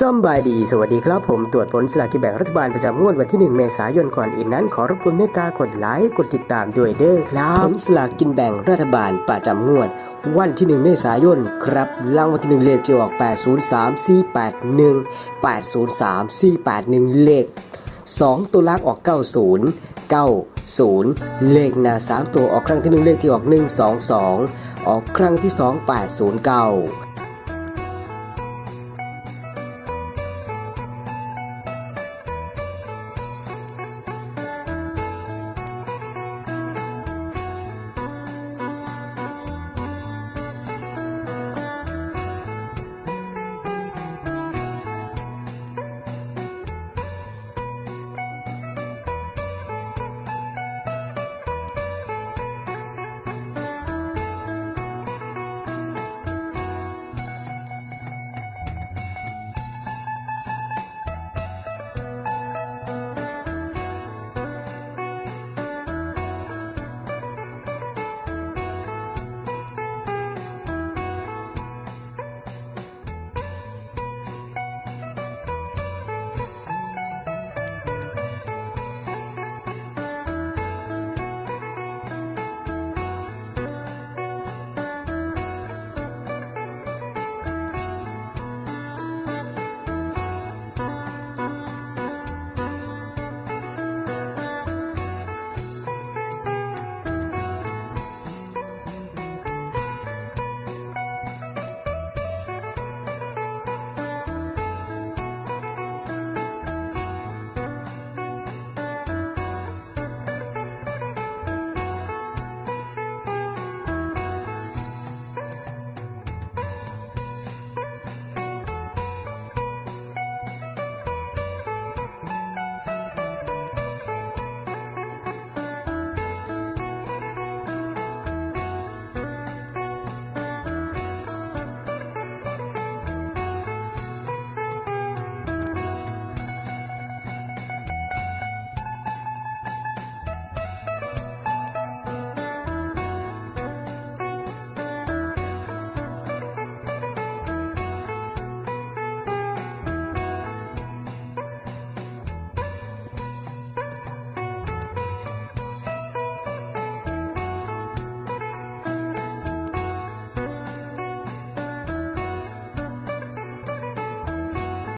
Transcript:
ซ่อมบายดี สวัสดีครับผมตรวจผลสลากกินแบ่งรัฐบาลประจำงวดวันที่ 1 เมษายนก่อนอื่นนั้น ขอรบกวนเมตตากดไลค์กดติดตามด้วยเด้อครับผลสลากกินแบ่งรัฐบาลประจำงวด วันที่ 1 เมษายนครับรางวัลที่ 1 เลขจะออก 803 481 803 481 เลข 2 ตัวล่างออก 90 90 เลขหน้า3ตัวออกครั้งที่ 1 เลขที่ออก 122 ออกครั้งที่ 2 809